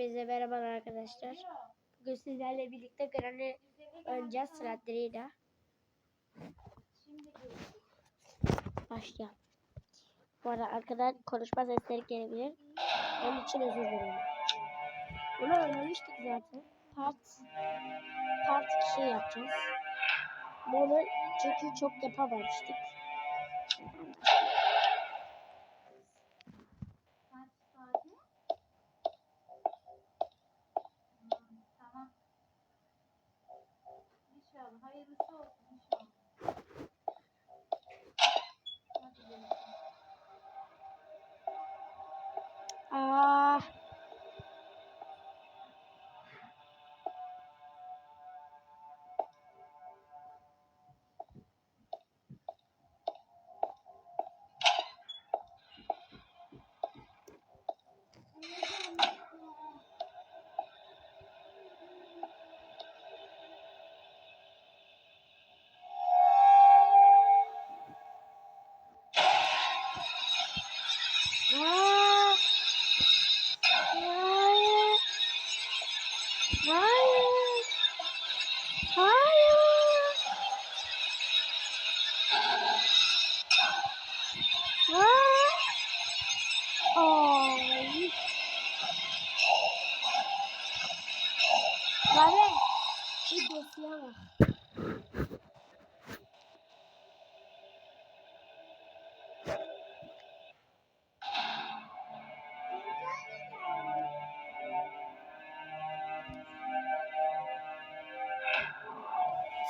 Hepinize merhaba arkadaşlar. Bugün sizlerle birlikte Granny oynayacağız sıralarıyla. Başlayalım. Bu arada arkadan konuşma sesleri gelebilir. Onun için özür dilerim. Bunu oynamıştık zaten. Part part 2 yapacağız. Bunu çünkü çok yapamamıştık.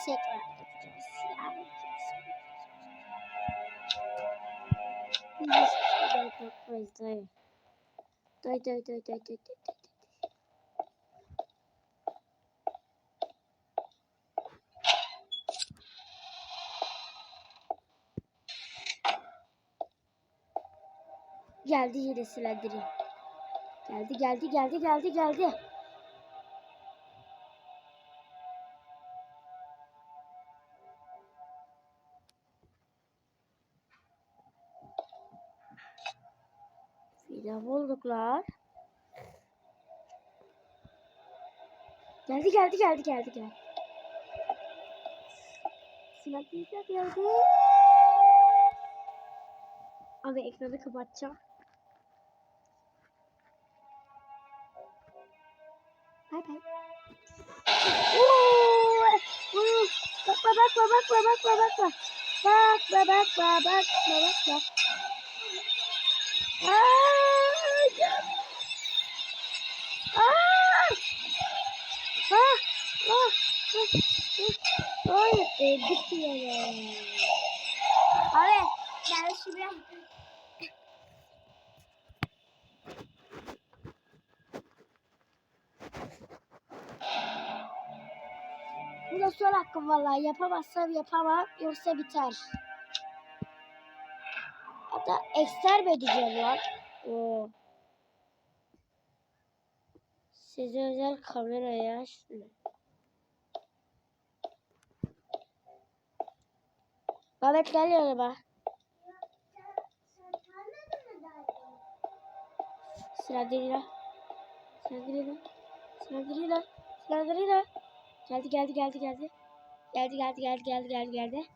Tekrar yapacağız. Yani Biz şurada yapamayız. Dayı. Dayı dayı dayı Geldi yine silendiri. Geldi geldi geldi geldi geldi. Fidan bulduklar. Geldi geldi geldi geldi geldi. Silah fidan geldi. Abi ekranı kapatacağım. Bay bay. Bakma bakma bakma bakma bakma. Bakma bakma bakma bakma. Aa! ya- Aa! Ah! Ah! Ah! Ah! Ay, öldük ya. Abi, ben şuraya... Bu da son hakkım vallahi. Yapamazsam yapamam. Yoksa biter. Hatta ekster mi edeceğim lan? Oo. Size özel kameraya şunu. Mehmet gel yanıma. Sıra değil Sıra değil Sıra değil Sıra değil Geldi geldi geldi geldi. Geldi geldi geldi geldi geldi geldi.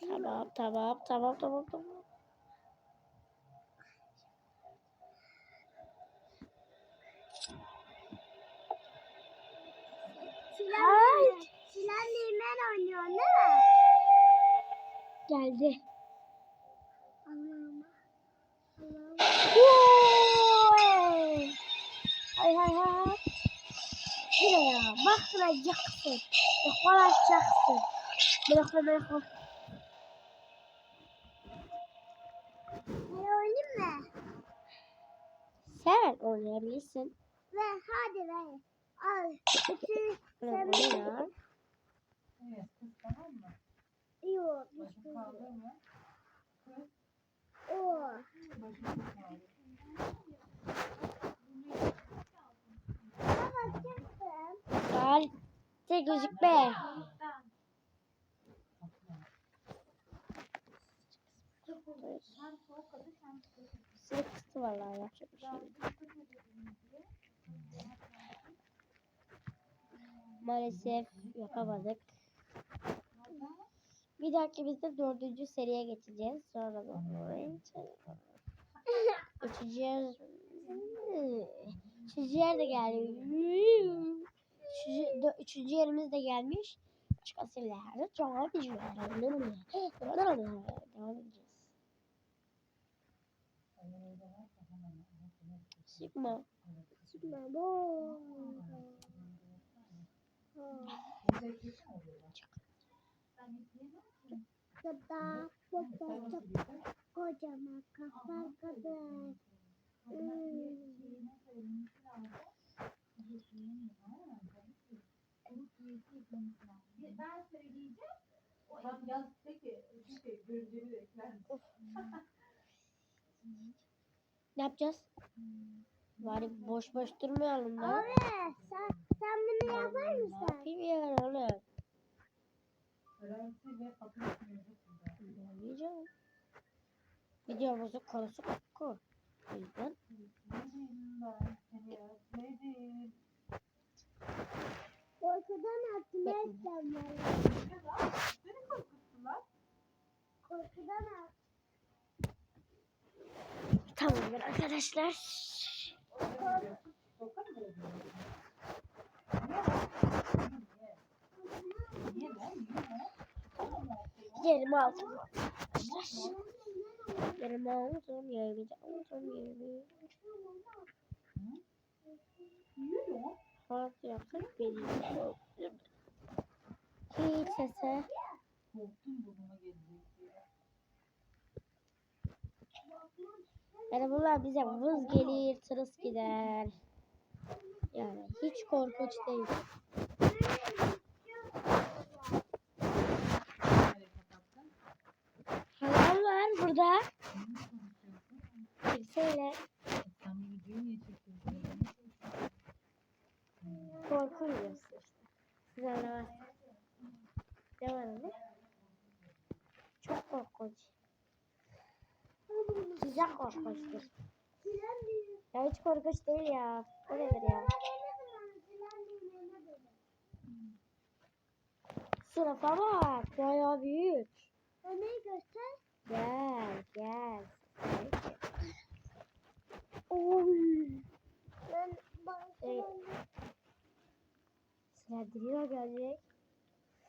Tamam tamam tamam tamam tamam. Hayır. Silah ben oynuyor değil mi? Geldi. Allah'ım. Allah'ım. Baktıracaksın. Yaklaşacaksın. Bırakma bırakma. Ben oynayayım mı? Sen oynayabilirsin. Ver hadi ver. Al. Bütün sen oyna. Evet kız tamam mı? Yok. Başını kaldırma. Kız O. başını kaldır. Bana bakacaksın. Gel. Halde gözükme. Sıra kıstı vallahi yapacak bir şey Maalesef yapamadık. Bir dahaki bizde dördüncü seriye geçeceğiz. Sonra da Üçüncü yer... Üçüncü de geldi. Üçüncü, üçüncü yerimiz de gelmiş. Çıkasıyla devam edeceğiz. Devam edeceğiz. Sigma. Sigma bu. Sabah baba kocaman kafa kadar. Hmm. Ben söyleyeceğim. Tam yaz peki. Çünkü görüntülü de ekler misin? Ne yapacağız? Bari boş boş durmayalım da. Abi sen, sen bunu yapar Ne mısın? yapayım ya oğlum? Öğrenci ve. Ne yiyeceğim? Videomuzun konusu koku. O yüzden Özledim ben seni özledim. Korkudan attım eklemleri. Seni korkuttular. Korkudan attım. Tamamdır arkadaşlar. Yerim altı. Yerim altı. Yerim altı. Yerim altı. park yapsak beni çok Hiç sese. Yani bunlar bize vız gelir, tırıs gider. Yani hiç korkunç değil. Halam var burada. Kimseyle. Siz anlamazsınız. Ne var öyle? Çok korkunç. Size korkunçtur. Ya hiç korkunç değil ya. O nedir ya? Sınıfa bak. Bayağı büyük. Örneği göster. Gel gel. Oy. Ben bak. Evet. Serdiriyor gelecek.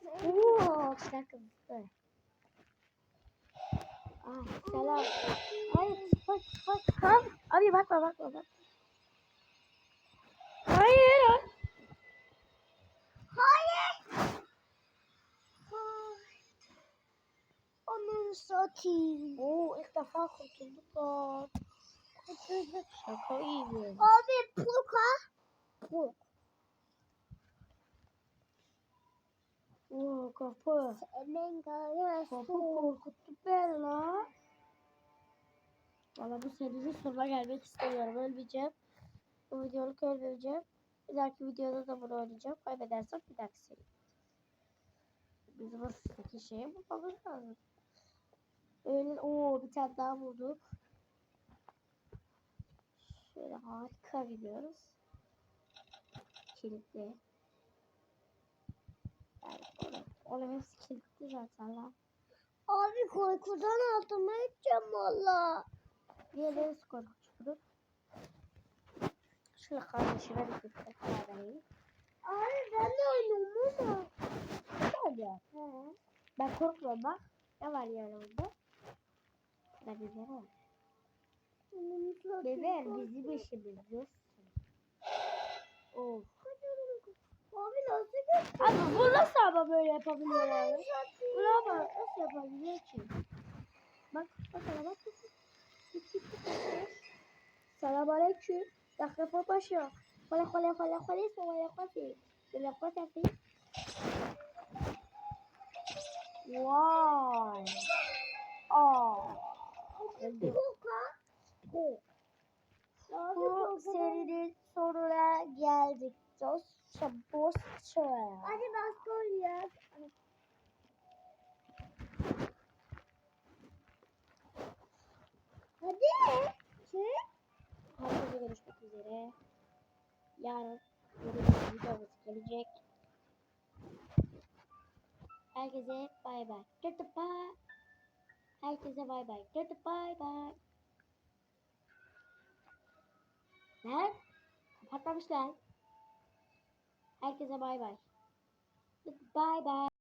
Oo, bir kızdı. Ah, selam. Hayır, bak, bak, bak. Abi bakma, bakma, bak. Hayır. Hayır. Onun satayım. Oo, ilk defa kurtulduk lan. Şaka iyi. Abi puka. Bu. Oo, kapı. Senin Kapı korkuttu beni la. Valla bu serinin sonuna gelmek istemiyorum. Ölmeyeceğim. Bu videoluk ölmeyeceğim. Bir dahaki videoda da bunu oynayacağım. Kaybedersem bir dahaki seri. Bizim o üstteki şeyi bulmamız lazım. Öyle o bir tane daha bulduk. Şöyle harika gidiyoruz. Kilitli. Oğlum hepsi kilitli zaten lan. Abi korkudan altıma edeceğim valla. Diğerleri korkutuyor. Şöyle kardeşime bir kırkta kahveyi. Abi ben de oynuyorum ama. Hadi ya. Ben korkmuyorum bak. Ne var yanımda? Ben bir yere var. Bebeğim bizi bir şey biliyorsun. Of. Abi bu nasıl ama böyle yapabiliyor yani? Bunu ama nasıl yapabiliyor ki? Bak bak bana bak. Git git git. Selam aleyküm. Dakika paşa. Kola kola kola kola kola kola kola kola Wow. Oh. Bu serinin sonuna geldik dostça bostça. Hadi başka oynayalım. Hadi. Çık. Herkese görüşmek üzere. Yarın yeni bir videomuz gelecek. Herkese bay bay. Goodbye. Herkese bay bay. Goodbye bay. Ben kapatmamışlar. Herkese bay bay. Bye bye.